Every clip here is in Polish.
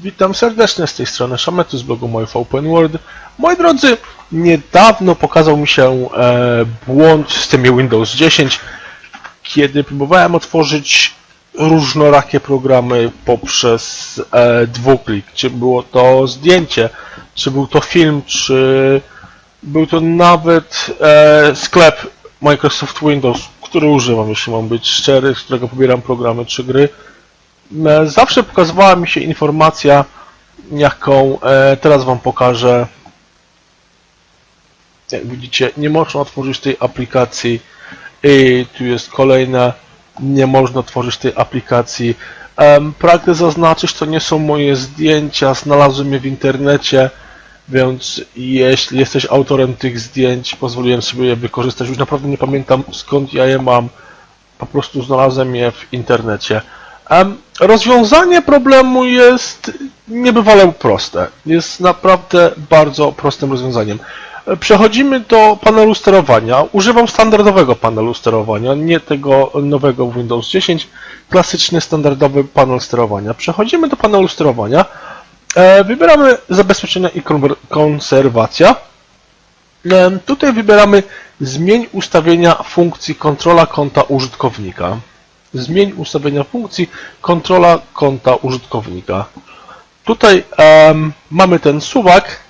Witam serdecznie z tej strony Szametu z blogu Moje Open World. Moi drodzy, niedawno pokazał mi się e, błąd w systemie Windows 10, kiedy próbowałem otworzyć różnorakie programy poprzez e, dwuklik. Czy było to zdjęcie, czy był to film, czy był to nawet e, sklep Microsoft Windows, który używam, jeśli mam być szczery, z którego pobieram programy czy gry. E, Zawsze pokazywała mi się informacja, jaką e, teraz Wam pokażę. Jak widzicie, nie można otworzyć tej aplikacji i tu jest kolejna, nie można otworzyć tej aplikacji. Pragnę zaznaczyć, to nie są moje zdjęcia, znalazłem je w internecie, więc jeśli jesteś autorem tych zdjęć, pozwoliłem sobie je wykorzystać. Już naprawdę nie pamiętam skąd ja je mam, po prostu znalazłem je w internecie. Rozwiązanie problemu jest niebywale proste. Jest naprawdę bardzo prostym rozwiązaniem. E, Przechodzimy do panelu sterowania. Używam standardowego panelu sterowania, nie tego nowego w Windows 10. Klasyczny, standardowy panel sterowania. Przechodzimy do panelu sterowania. E, Wybieramy zabezpieczenia i konserwacja. Em, Tutaj wybieramy zmień ustawienia funkcji kontrola konta użytkownika. Zmień ustawienia funkcji kontrola konta użytkownika. Tutaj em, mamy ten suwak.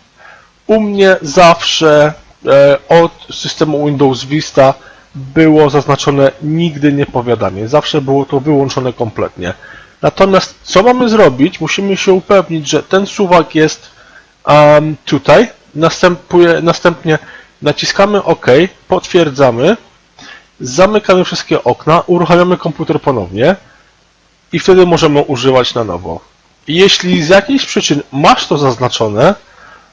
U mnie zawsze e, od systemu Windows Vista było zaznaczone nigdy nie powiadamie. Zawsze było to wyłączone kompletnie. Natomiast co mamy zrobić? Musimy się upewnić, że ten suwak jest em, tutaj. Następuje, następnie naciskamy OK, potwierdzamy zamykamy wszystkie okna, uruchamiamy komputer ponownie i wtedy możemy używać na nowo. Jeśli z jakichś przyczyn masz to zaznaczone,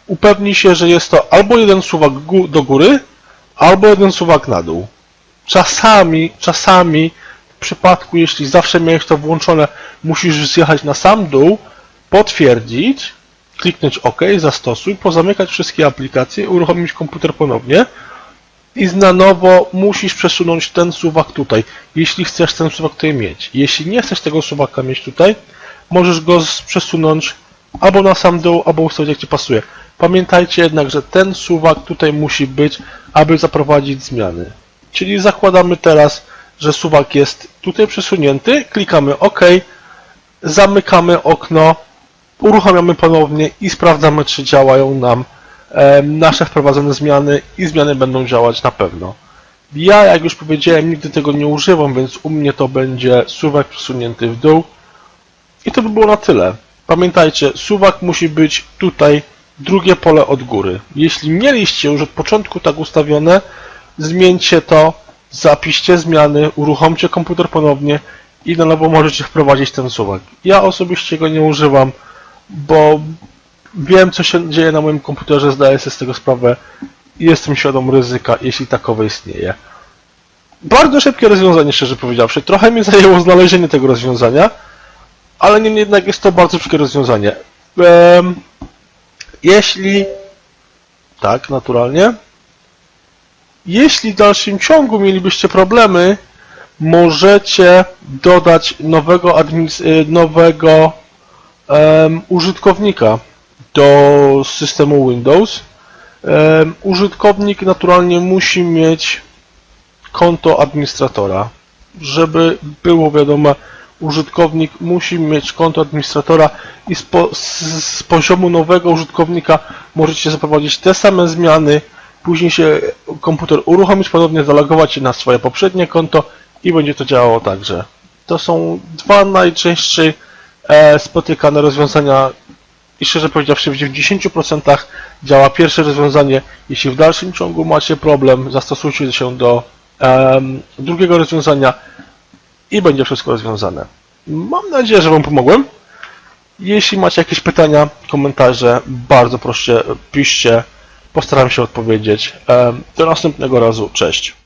upewnij się, że jest to albo jeden suwak do góry, albo jeden suwak na dół. Czasami, czasami w przypadku, jeśli zawsze miałeś to włączone, musisz zjechać na sam dół, potwierdzić, kliknąć OK, zastosuj, pozamykać wszystkie aplikacje, uruchomić komputer ponownie i na nowo musisz przesunąć ten suwak tutaj, jeśli chcesz ten suwak tutaj mieć. Jeśli nie chcesz tego suwaka mieć tutaj, możesz go przesunąć albo na sam dół, albo ustawić jak Ci pasuje. Pamiętajcie jednak, że ten suwak tutaj musi być, aby zaprowadzić zmiany. Czyli zakładamy teraz, że suwak jest tutaj przesunięty, klikamy OK, zamykamy okno, uruchamiamy ponownie i sprawdzamy, czy działają nam nasze wprowadzone zmiany i zmiany będą działać na pewno. Ja, jak już powiedziałem, nigdy tego nie używam, więc u mnie to będzie suwak przesunięty w dół. I to by było na tyle. Pamiętajcie, suwak musi być tutaj drugie pole od góry. Jeśli mieliście już od początku tak ustawione, zmieńcie to, zapiszcie zmiany, uruchomcie komputer ponownie i na nowo możecie wprowadzić ten suwak. Ja osobiście go nie używam, bo wiem, co się dzieje na moim komputerze, zdaję sobie z tego sprawę i jestem świadom ryzyka, jeśli takowe istnieje. Bardzo szybkie rozwiązanie, szczerze powiedziawszy. Trochę mi zajęło znalezienie tego rozwiązania, ale niemniej jednak jest to bardzo szybkie rozwiązanie. Em, jeśli... Tak, naturalnie. Jeśli w dalszym ciągu mielibyście problemy, możecie dodać nowego, y, nowego em, użytkownika do systemu Windows. Użytkownik naturalnie musi mieć konto administratora. Żeby było wiadomo, użytkownik musi mieć konto administratora i z, po, z, z poziomu nowego użytkownika możecie zaprowadzić te same zmiany, później się komputer uruchomić ponownie, zalogować się na swoje poprzednie konto i będzie to działało także. To są dwa najczęściej e, spotykane rozwiązania i szczerze powiedziawszy w 90% działa pierwsze rozwiązanie. Jeśli w dalszym ciągu macie problem, zastosujcie się do em, drugiego rozwiązania i będzie wszystko rozwiązane. Mam nadzieję, że Wam pomogłem. Jeśli macie jakieś pytania, komentarze, bardzo proszę piszcie. Postaram się odpowiedzieć. Em, Do następnego razu. Cześć.